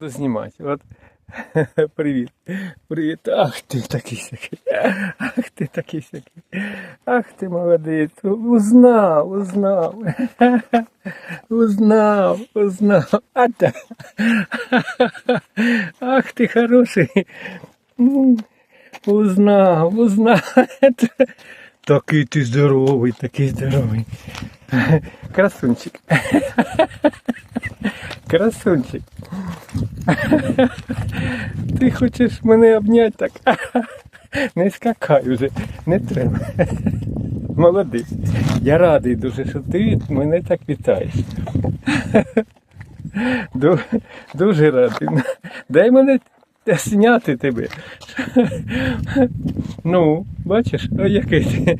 Знімати. От. Привіт. Привіт. Ах ти такий сякий. Ах ти такий сякий. Ах ти молодець. Узнав, узнав. Узнав, узнав. А та. Ах ти хороший. Узнав, узнав. Такий ти здоровий, такий здоровий. Красунчик. Красунчик. Ти хочеш мене обняти так? Не скакай вже, не треба. Молодець. Я радий дуже, що ти мене так вітаєш. Дуже радий. Дай мене зняти тебе. Ну, бачиш, о, який ти.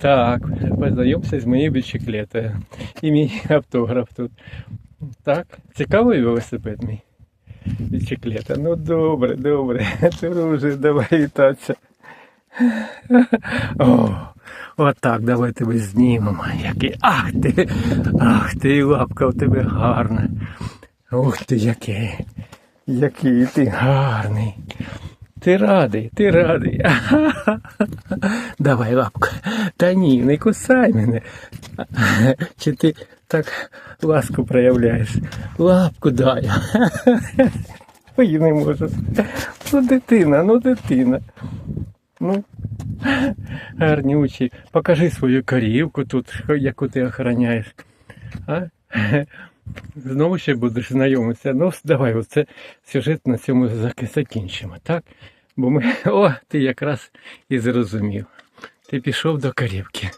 Так, познайомся з моєю бічеклетою. І мій автограф тут. Так, цікавий велосипед мій. Бічеклета. Ну добре, добре. Друже, давай вітатися. О, отак, давай тебе знімемо. Який. Ах ти! Ах ти, лапка у тебе гарна. Ух ти, який. Який ти гарний. Ти радий, ти радий. Давай лапку. Та ні, не кусай мене. Чи ти так ласку проявляєш? Лапку дай. Ой, не можу. Ну, дитина, ну дитина. Ну, гарнючий. Покажи свою корівку тут, яку ти охороняєш. А? Знову ще будеш знайомитися. Ну, давай, оце сюжет на цьому закінчимо, так? Бо ми. О, ти якраз і зрозумів. Ти пішов до корівки.